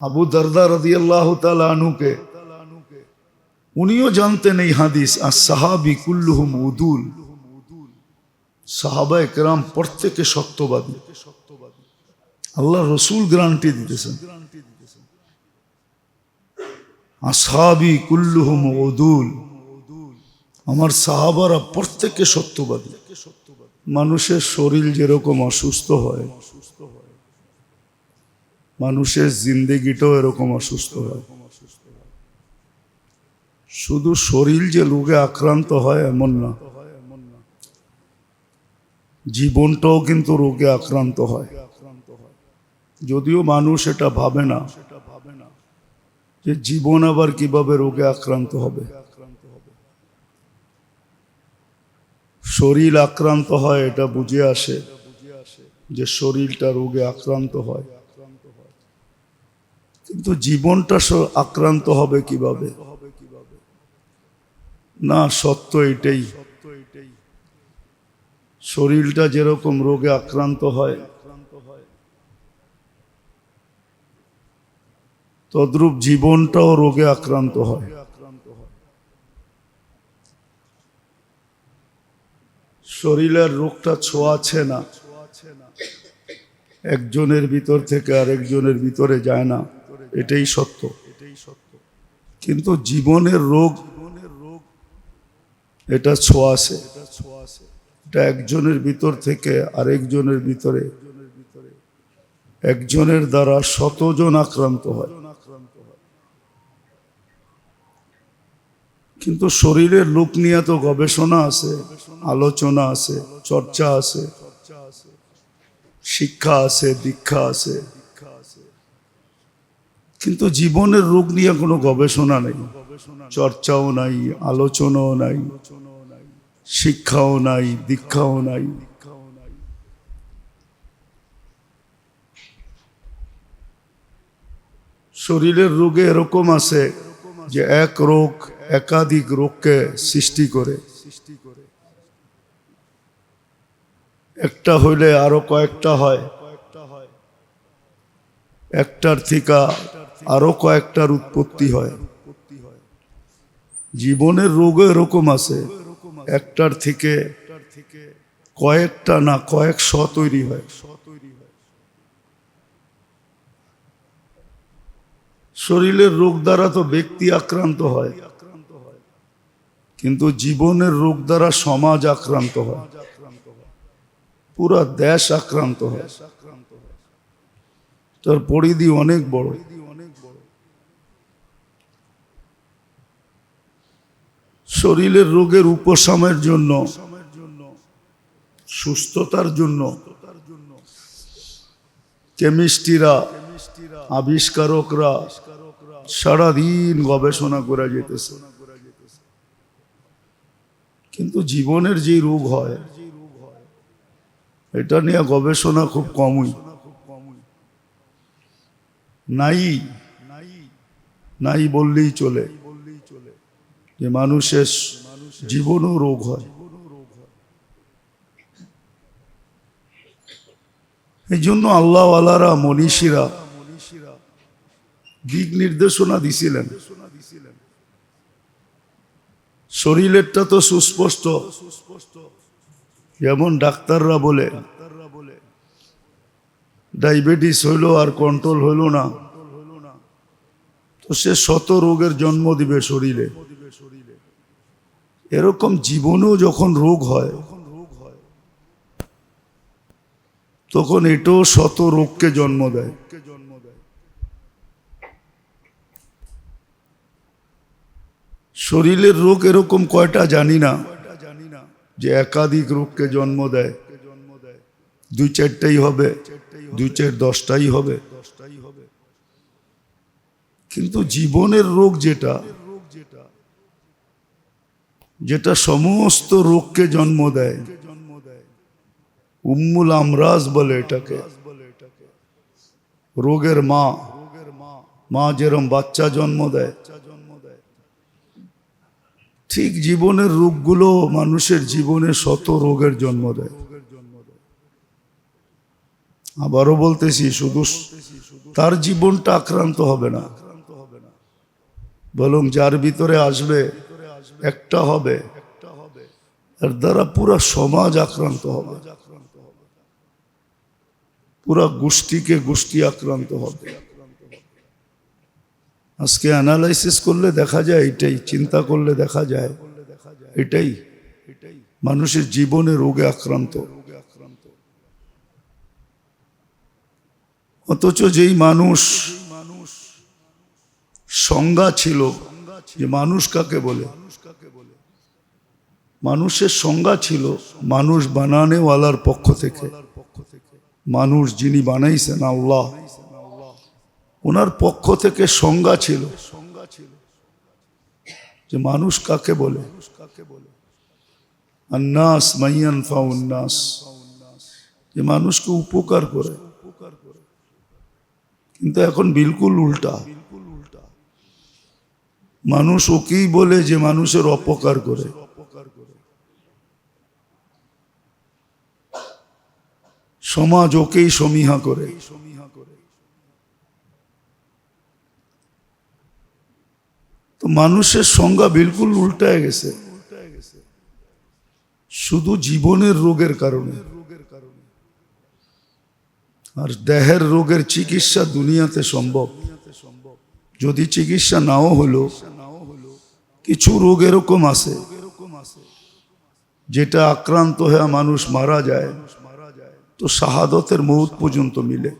আবু দরদা রদি আল্লাহ আনুকে উনিও জানতেন এই হাদিস আর সাহাবি কুল্লুহুম উদুল। সাহাবা একরাম প্রত্যেকে সত্যবাদী। আল্লাহ রসুল গ্যারান্টি দিতেছেন। আসহাবি কুল্লুহুম উদুল। আমার সাহাবারা প্রত্যেকে সত্যবাদী। মানুষের শরীর যেরকম অসুস্থ হয় মানুষের জিন্দেগিটাও এরকম অসুস্থ হয়। শুধু শরীর যে রোগে আক্রান্ত হয় এমন না, জীবনটাও কিন্তু রোগে আক্রান্ত হয়। যদিও মানুষ এটা ভাবে না যে জীবন আবার কীভাবে রোগে আক্রান্ত হবে। শরীর আক্রান্ত হয় এটা বুঝে আসে যে শরীরটা রোগে আক্রান্ত হয়। কিন্তু জীবনটা আক্রান্ত হবে কীভাবে? না, সত্য এটাই। শরীরটা যেরকম রোগে আক্রান্ত হয়, তদ্রূপ জীবনটাও রোগে আক্রান্ত হয়। শরীরের রোগটা ছোঁয়াছে না। একজনের ভিতর থেকে আরেকজনের ভিতরে যায় না। এটাই সত্য। এটাই সত্য কিন্তু জীবনের রোগ জীবনের রোগ এটা ছোঁয়াছে এটা একজনের ভিতর থেকে আরেকজনের ভিতরে। একজনের দ্বারা শতজন আক্রান্ত হয়। কিন্তু শরীরের রূপ নিয়ে তো গবেষণা আছে, আলোচনা আছে, চর্চা আছে, শিক্ষা আছে, দীক্ষা আছে। কিন্তু জীবনের রোগ নিয়ে কোনো গবেষণা নেই। চর্চাও নাই, আলোচনাও নাই, শিক্ষাও নাই, দীক্ষাও নাই। শরীরের রোগে এরকম আছে যে এক রোগ একাধিক রোগকে সৃষ্টি করে। একটা হইলে আরও কয়েকটা হয়। একটার থেকে আরও কয়েকটার উৎপত্তি হয়। জীবনের রোগও এরকম আছে। একটার থেকে কয়েকটা না, কয়েক শ তৈরি হয়। শরীরের রোগ দ্বারা তো ব্যক্তি আক্রান্ত হয়। কিন্তু জীবনের রোগ দ্বারা সমাজ আক্রান্ত হয়। পুরা দেশ আক্রান্ত হয়। তার পরিধি অনেক বড়। শরীরের রোগের উপশমের জন্য, সুস্থতার জন্য কেমিস্ট্রিরা, আবিষ্কারকরা সারাদিন গবেষণা করে যেতেছে। কিন্তু জীবনের যে রোগ হয়, এটা নিয়ে গবেষণা খুব কমই। নাই নাই বললেই চলে। যে মানুষের জীবনও রোগ হয়। এই জন্য আল্লাহ আলারা মনীষীরা দিক নির্দেশনা দিছিলেন। শরীরেরটা তো সুস্পষ্ট। যেমন ডাক্তাররা বলে, ডায়াবেটিস হইল আর কন্ট্রোল হইল না। তো সে শত রোগের জন্ম দিবে শরীরে। এরকম জীবনেও যখন রোগ হয় তখন এটাও শত রোগকে জন্ম দেয়। শরীরের রোগ এরকম কয়টা জানি না যে একাধিক রোগকে জন্ম দেয়। দুই চারটাই হবে দুই চার দশটাই হবে। কিন্তু জীবনের রোগ যেটা যেটা সমস্ত রোগকে জন্ম দেয়। উম্মুল আমরাজ বলে এটাকে। রোগের মা মা যেরম বাচ্চা জন্ম দেয়। ঠিক জীবনের রোগগুলো মানুষের জীবনে শত রোগের জন্ম দেয়। আবারও বলতেছি, শুধু তার জীবনটা আক্রান্ত হবে না। বরং যার ভিতরে আসবে একটা হবে, এর দ্বারা পুরো সমাজ আক্রান্ত হবে। পুরা গোষ্ঠীকে গোষ্ঠী আক্রান্ত হবে। আজকে অ্যানালাইসিস করলে দেখা যায়, এটাই, চিন্তা করলে দেখা যায়, এটাই। মানুষের জীবনে রোগে আক্রান্ত। অথচ যেই মানুষ সংজ্ঞা ছিল, যে মানুষ কাকে বলে? মানুষের সংজ্ঞা ছিল মানুষ বানানেওয়ালার পক্ষ থেকে। মানুষ যিনি বানাইছেন আল্লাহ, ওনার পক্ষ থেকে সংজ্ঞা ছিল যে মানুষ কাকে বলে? আন্নাস মাইয়ান ফাউন্নাস যে মানুষকে উপকার করে। কিন্তু এখন বিলকুল উল্টা। মানুষ ওকেই বলে যে মানুষের অপকার করে। সমাজ ওকেই সমীহা করে। তো মানুষের সংজ্ঞা বিলকুল উল্টায় গেছে। শুধু জীবনের রোগের কারণে। আর দেহের রোগের চিকিৎসা দুনিয়াতে সম্ভব। যদি চিকিৎসা নাও হলো, কিছু রোগ এরকম আছে, যেটা আক্রান্ত হয়ে মানুষ মারা যায়। তো শাহাদতের মৌত পর্যন্ত মিলে।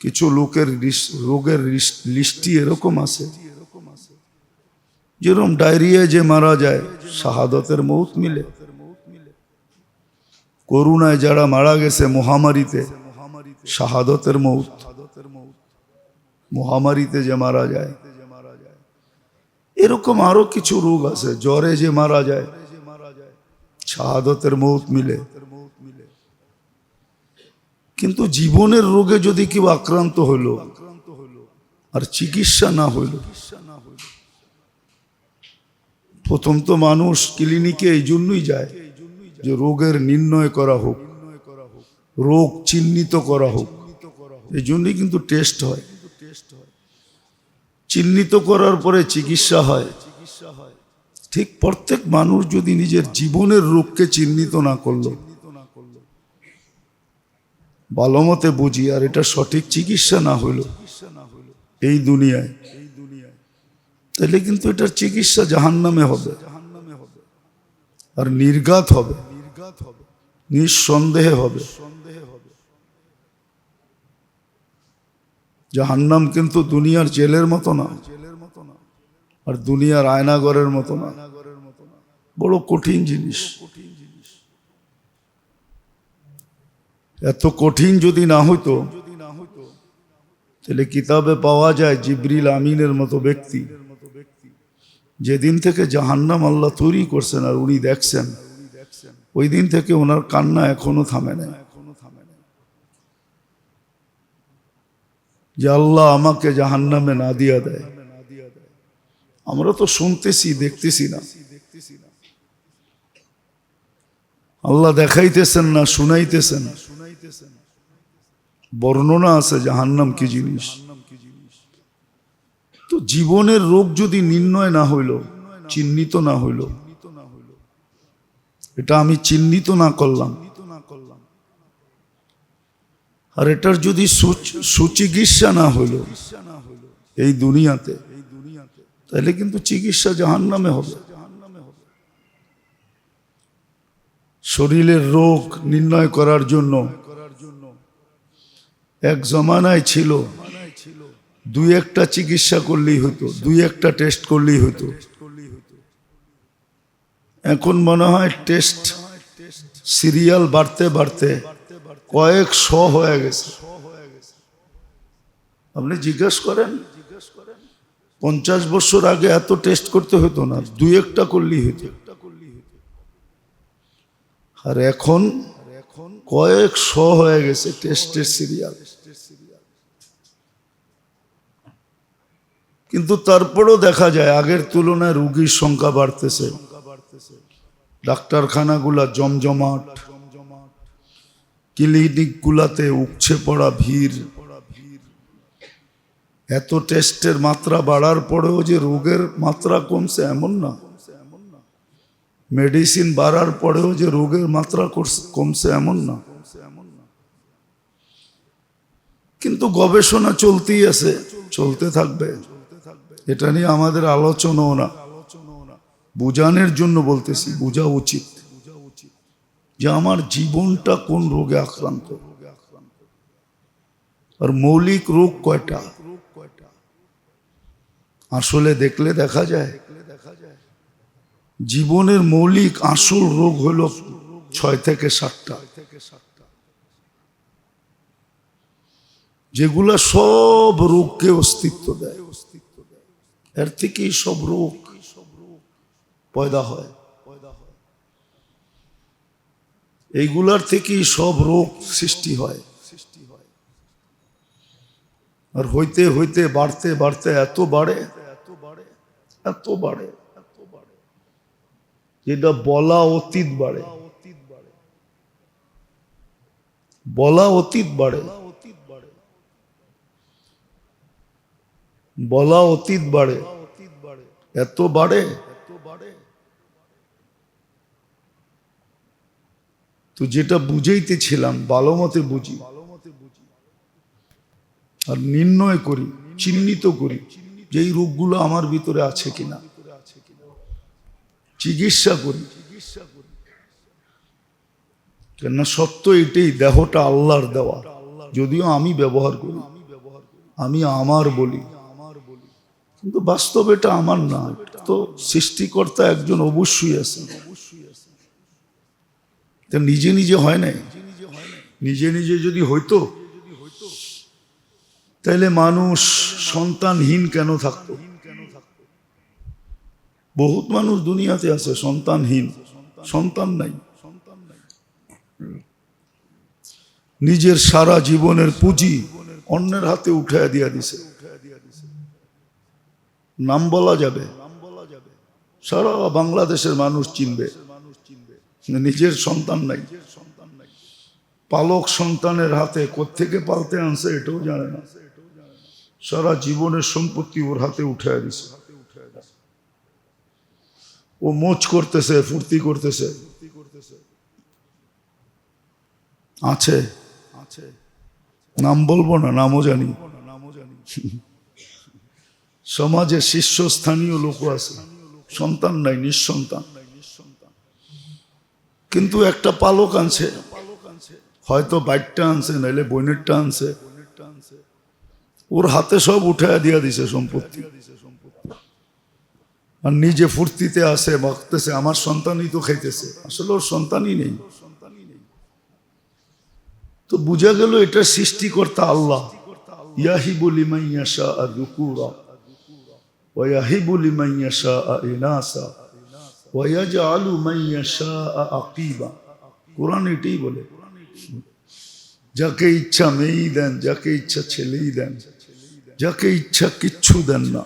কিছু লোকের রোগের লিস- লিস্টি এরকম আছে। যেরকম ডায়রিয়া যে মারা যায়, শাহাদতের মৌত মিলে। করুণায় যারা মারা গেছে মহামারীতে, শাহাদতের মৌত মহামারীতে যে মারা যায়। এরকম আরও কিছু রোগ আছে, জ্বরে যে মারা যায়, শাহাদতের মৌত মিলে। কিন্তু জীবনের রোগে যদি কেউ আক্রান্ত হলো, আর চিকিৎসা না হইল প্রথম তো মানুষ ক্লিনিকে এই জন্যই যায় যে রোগের নির্ণয় করা হোক, রোগ চিহ্নিত করা হোক। এই জন্যই কিন্তু টেস্ট হয়। চিহ্নিত করার পরে চিকিৎসা হয়। ঠিক প্রত্যেক মানুষ যদি নিজের জীবনের রোগকে চিহ্নিত না করল ভালো মতে বুঝি আর এটা সঠিক চিকিৎসা না হইল। এই দুনিয়ায়। তাহলে কিন্তু এটার চিকিৎসা জাহান নামে হবে। আর নির্ঘাত হবে। নিঃসন্দেহে হবে। জাহান্নাম কিন্তু দুনিয়ার জেলের মতো না জেলের মতো না। আর দুনিয়ার আয়নাগরের মতো না। বড় কঠিন জিনিস। এত কঠিন যদি না হইতো, তাহলে কিতাবে পাওয়া যায় জিবরিল আমিনের মতো ব্যক্তি। যেদিন থেকে জাহান্নাম আল্লাহ তৈরি করছেন আর উনি দেখছেন, ওই দিন থেকে ওনার কান্না এখনও থামে না যে আল্লাহ আমাকে জাহান্নামে না দিয়া দেয়। আমরা তো শুনতেছি, দেখতেছি না। আল্লাহ দেখাইতেছেন না, শুনাইতেছেন। বর্ণনা আছে জাহান্নাম কি জিনিস? তো জীবনের রোগ যদি নির্ণয় না হইল, চিহ্নিত না হইল, এটা আমি চিহ্নিত না করলাম। আর এটার যদি সুচিকিৎসা না হইল এই দুনিয়াতে, তাহলে কিন্তু চিকিৎসা জাহান্নামে হবে। শরীরের রোগ নির্ণয় করার জন্য এক জমানায় ছিল, দুই একটা চিকিৎসা করলেই হতো, দুই একটা টেস্ট করলেই হতো। এখন মনে হয় টেস্ট সিরিয়াল বাড়তে বাড়তে কয়েক শ হয়ে গেছে। আপনি জিজ্ঞেস করেন, পঞ্চাশ বছর আগে এত টেস্ট করতে হতো না, দুই একটা করলেই হতো। আর এখন কয়েক শ হয়ে গেছে টেস্টের সিরিয়াল। কিন্তু তারপরেও দেখা যায়, আগের তুলনায় রুগীর সংখ্যা বাড়তেছে। ডাক্তারখানাগুলা জমজমাট, ক্লিনিকগুলাতে উপছে পড়া ভিড়। এত টেস্টের মাত্রা বাড়ার পরেও যে রোগের মাত্রা কমছে এমন না। মেডিসিন বাড়ার পরেও যে রোগের মাত্রা কমছে এমন না। কিন্তু গবেষণা চলতেই আছে, চলতে থাকবে। এটা নিয়ে আমাদের আলোচনাও না। বুঝানোর জন্য বলতেছি, বোঝা উচিত যে আমার জীবনটা কোন রোগে আক্রান্ত। আর মৌলিক রোগ কয়টা? আসলে দেখলে দেখা যায় জীবনের মৌলিক আসল রোগ হলো ছয় থেকে সাতটা। যেগুলা সব রোগকে অস্তিত্ব দেয়। অস্তিত্ব দেয় এর থেকেই সব রোগ সব রোগ পয়দা হয়। এইগুলার থেকেই সব রোগ সৃষ্টি হয়। আর হইতে হইতে বাড়তে বাড়তে এত বাড়ে এত বাড়ে এত বাড়ে। যেটা বলা অতীত বাড়ে। বলা অতীত বাড়ে। বলা অতীত বাড়ে। এত বাড়ে। তো যেটা বুঝাইতেছিলাম ভালো মতে বুঝি। আর নির্ণয় করি, চিহ্নিত করি যে এই রোগগুলো আমার ভিতরে আছে কিনা। চিকিৎসা করি। কেননা সত্য এটাই, দেহটা আল্লাহর দেওয়া। যদিও আমি ব্যবহার করি, আমি আমার বলি। কিন্তু বাস্তব এটা আমার না তো সৃষ্টিকর্তা একজন অবশ্যই আছে নিজে নিজে হয় নাই। নিজে নিজে যদি হইতো তাহলে মানুষ সন্তানহীন কেন থাকতো? বহুত মানুষ দুনিয়াতে আছে, সন্তানহীন। সন্তান নাই। নিজের সারা জীবনের পুঁজি অন্যের হাতে উঠে দিয়া দিছে। নাম বলা যাবে। সারা বাংলাদেশের মানুষ চিনবে। নিজের সন্তান নাই। পালক সন্তানের হাতে কোত্থেকে পালতে আনছে এটাও জানে না। সারা জীবনের সম্পত্তি ওর হাতে উঠে দিছে। ও মোচ করতেছে, ফুর্তি করতেছে। আছে। আছে নাম বলব না, নামও জানি। নামও জানি সমাজে শীর্ষস্থানীয় লোক আছে। সন্তান নাই, নিঃসন্তান। কিন্তু একটা পালক আনছে। হয়তো বাইকটা আনছে, নাইলে বইনেরটা আনছে। ওর হাতে সব উঠে দিয়া দিছে সম্পত্তি। আর নিজে ফুর্তিতে আসে ভাবতেছে আমার সন্তানই তো খাইতেছে। আসলে ওর সন্তানই নেই। তো বুঝা গেল এটা সৃষ্টিকর্তা আল্লাহ। ইয়াহিবু লিমান ইয়াশা যুকুরা, ওয়া ইয়াহিবু লিমান ইয়াশা ইনাসা, ওয়া ইয়াজআলু মান ইয়াশা আকিবা। কোরআন এটাই বলে, যাকে ইচ্ছা মেয়েই দেন, যাকে ইচ্ছা ছেলেই দেন, যাকে ইচ্ছা কিচ্ছু দেন না।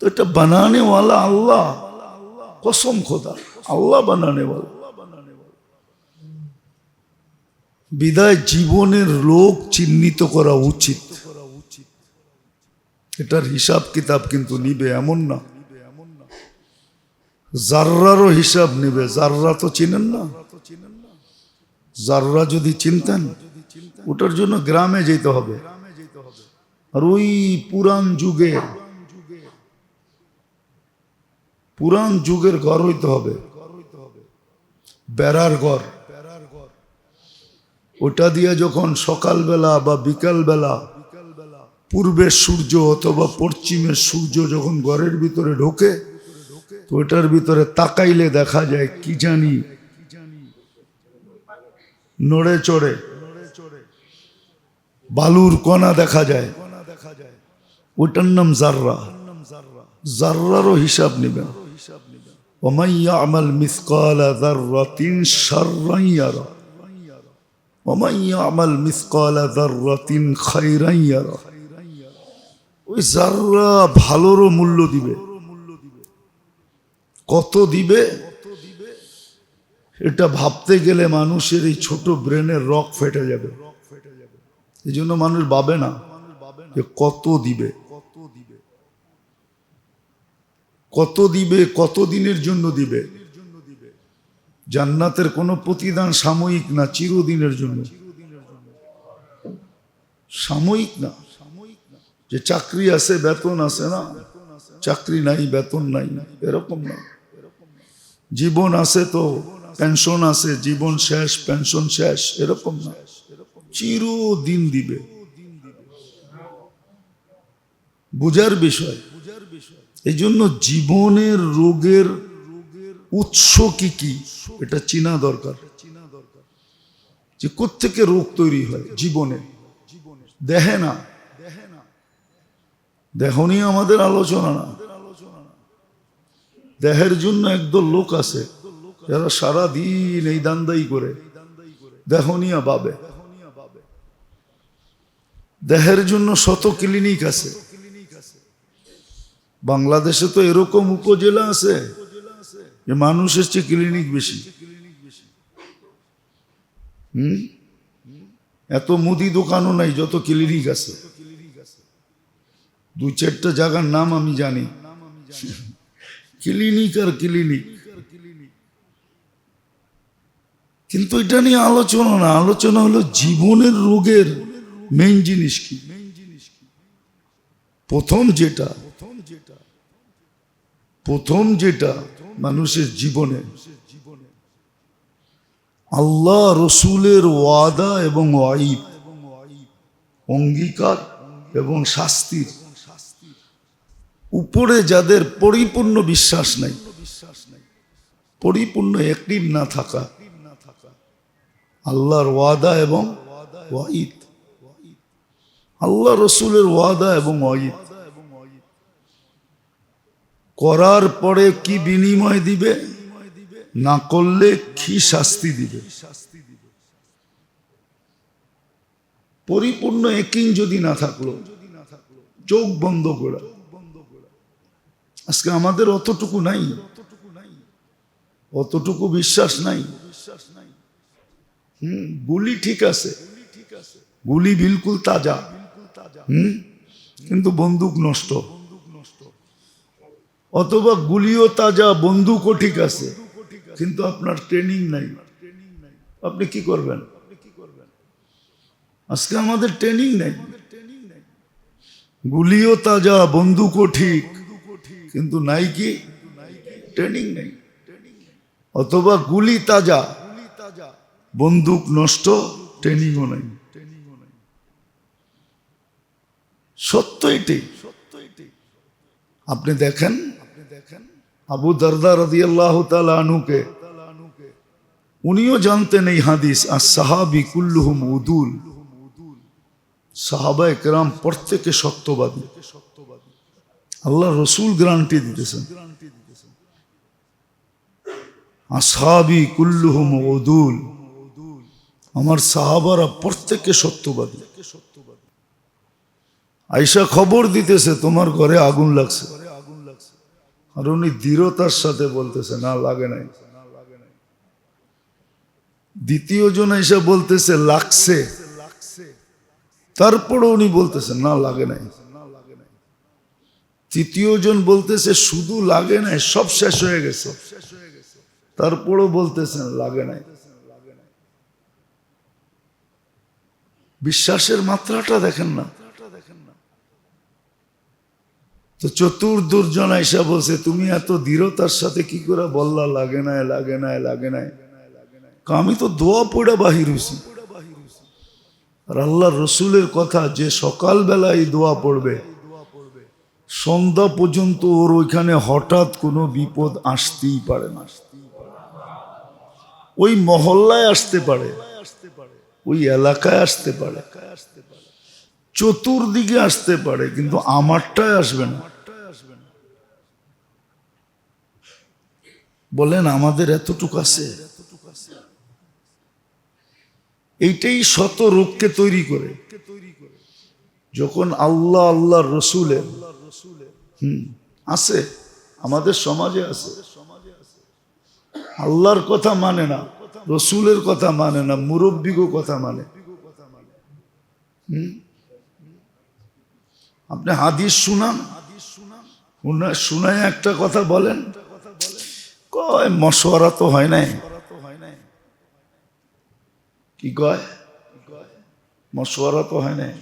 তো এটা বানানেওয়ালা আল্লাহ। কসম খোদা, আল্লাহ বানানেওয়ালা। বিদায় জীবনের লোক চিহ্নিত করা উচিত। এটার হিসাব কিতাব কিন্তু নিবে এমন না। জাররারও হিসাব নিবে, জাররা তো চিনেন না। জাররা যদি চিনতেন, ওটার জন্য গ্রামে যেতে হবে। আর ওই পুরান যুগে পুরান যুগের ঘর হইতে হবে। বেড়ার ঘর ওটা দিয়ে যখন সকালবেলা বা বিকালবেলা পূর্বের সূর্য অথবা পশ্চিমের সূর্য যখন ঘরের ভিতরে ঢোকে, তো ওটার ভিতরে তাকাইলে দেখা যায় কি জানি নড়ে চড়ে বালুর কণা দেখা যায়। ওটার নাম জাররা। জাররারও হিসাব নেবেন। ومن يعمل مثقال ذرة شرا يره ومن يعمل مثقال ذرة خيرا يره ওই জাররা ভালোরও মূল্য দিবে কত দিবে এটা ভাবতে গেলে মানুষের এই ছোট ব্রেনের রক ফেটে যাবে এই জন্য মানুষ ভাবে না যে কত দিবে কত দিবে, কত দিনের জন্য দিবে? জান্নাতের কোনো প্রতিদান সাময়িক না, চিরদিনের জন্য। সাময়িক না। যে চাকরি আছে, বেতন আছে না? চাকরি নাই, বেতন নাই। এরকম না। জীবন আছে তো পেনশন আছে, জীবন শেষ পেনশন শেষ, এরকম না। চিরদিন দিবে। বুঝার বিষয়। এই জন্য জীবনের রোগের উৎস কি কি, এটা চিনা দরকার। যে কোত্থেকে রোগ তৈরি হয় জীবনে? দেহে না। দেহ নিয়ে আমাদের আলোচনা না। দেহের জন্য একদল লোক আছে, যারা সারা দিন এই দান্দাই করে। দেহ নিয়ে পাবে দেহের জন্য শত ক্লিনিক আছে। বাংলাদেশে তো এরকম উপজেলা আছে যে মানুষের চেয়ে ক্লিনিক বেশি। হুম? এত মুদি দোকানও নাই, যত ক্লিনিক আছে। দু চারটা জায়গার নাম আমি জানি। ক্লিনিক আর ক্লিনিক কিন্তু এটা নিয়ে আলোচনা না, আলোচনা হলো জীবনের রোগের মেইন জিনিস কি? প্রথম যেটা প্রথম যেটা মানুষের জীবনে, আল্লাহ রসুলের ওয়াদা এবং ওয়াইদ অঙ্গীকার এবং শাস্তির উপরে যাদের পরিপূর্ণ বিশ্বাস নাই, পরিপূর্ণ একটি না থাকা, আল্লাহর ওয়াদা এবং ওয়াইদ আল্লাহ রসুলের ওয়াদা এবং ওয়াইদ করার পরে কি বিনিময় দিবে? না করলে কি শাস্তি দিবে? পরিপূর্ণ একিন যদি না থাকল, চোখ বন্ধ করা। আজকে আমাদের অতটুকু নাই। অতটুকু বিশ্বাস নাই। হুম, গুলি ঠিক আছে। গুলি বিলকুল তাজা। হুম, কিন্তু বন্দুক নষ্ট। অথবা গুলিও তাজা, বন্দুকও ঠিক আছে, কিন্তু আপনার ট্রেনিং নাই। আপনি কি করবেন? আজকে আমাদের ট্রেনিং নাই। গুলিও তাজা, বন্দুকও ঠিক, কিন্তু নাই কি? ট্রেনিং নেই। অথবা গুলি তাজা, বন্দুক নষ্ট ট্রেনিংও নাই। সত্য এটি আপনি দেখেন আবু দরদা রদি আল্লাহ আনুকে উনিও জানতেন এই হাদিস আর সাহাবি কুল্লুহুম উদুল। সাহাবা একরাম প্রত্যেকে সত্যবাদী। আল্লাহ রসুল গ্যারান্টি দিতেছেন। আসাবি কুল্লুহুম উদুল। আমার সাহাবারা প্রত্যেকে সত্যবাদী। আইসা খবর দিতেছে, তোমার ঘরে আগুন লাগছে। আর উনি দৃঢ়তার সাথে বলতেছে, না, লাগে নাই। দ্বিতীয় জন এসে বলতেছে, লাগছে। তারপরে উনি বলতেছেন না, লাগে নাই। তৃতীয় জন বলতেছে, শুধু লাগে নাই, সব শেষ হয়ে গেছে। তারপরও বলতেছেন, লাগে নাই। বিশ্বাসের মাত্রাটা দেখেন না। তো চতুর্দুর্জন আইসা বলছে, তুমি এত দৃঢ়তার সাথে কি করে বললা, লাগে নাই লাগে নাই লাগে নাই? আমি তো দোয়া পড়ে বাহির হয়েছি আর আল্লাহ রসুলের কথা, যে সকালবেলা এই দোয়া পড়বে, সন্ধ্যা পর্যন্ত ওর ওইখানে হঠাৎ কোনো বিপদ আসতেই পারে না। ওই মহল্লায় আসতে পারে, ওই এলাকায় আসতে পারে। চতুর্দিকে আসতে পারে, কিন্তু আমারটায় আসবে না। বলেন, আমাদের এতটুকু আছে? এইটাই শত রোগকে তৈরি করে। যখন আল্লাহ আল্লাহ রসুলের, হুম, আছে, আমাদের সমাজে আছে। আল্লাহর কথা মানে না, রসুলের কথা মানে না, মুরব্বিগো কথা মানে। হুম? আপনি হাদিস শুনান। শুনায় একটা কথা বলেন। কয়, মশওয়ারা তো হয় নাই। কি কয়? মশওয়ারা তো হয় নাই।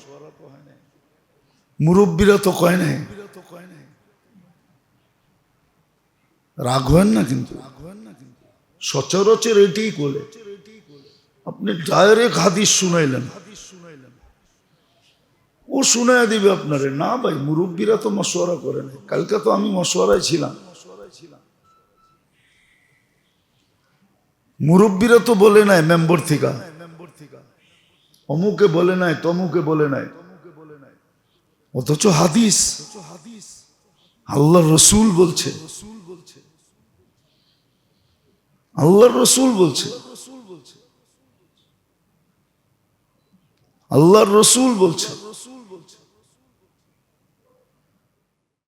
মুরব্বীরা তো কয় নাই। রাগ হয় না কিন্তু। সচরাচর এটাই করে। আপনি ডাইরেক্ট হাদিস শুনাইলেন। ও শুনাই দিবে আপনারে। না ভাই, মুরব্বীরা তো মশওয়ারা করে নাই। কালকে তো আমি মশওয়ারায় ছিলাম। মুরব্বীরা তো বলে নাই মেম্বর থেকে। অমুকে বলে নাই, তমুকে বলে নাই। অথচ হাদিস। আল্লাহ রসুল বলছে। আল্লাহ রসুল বলছে। আল্লাহর রসুল বলছে।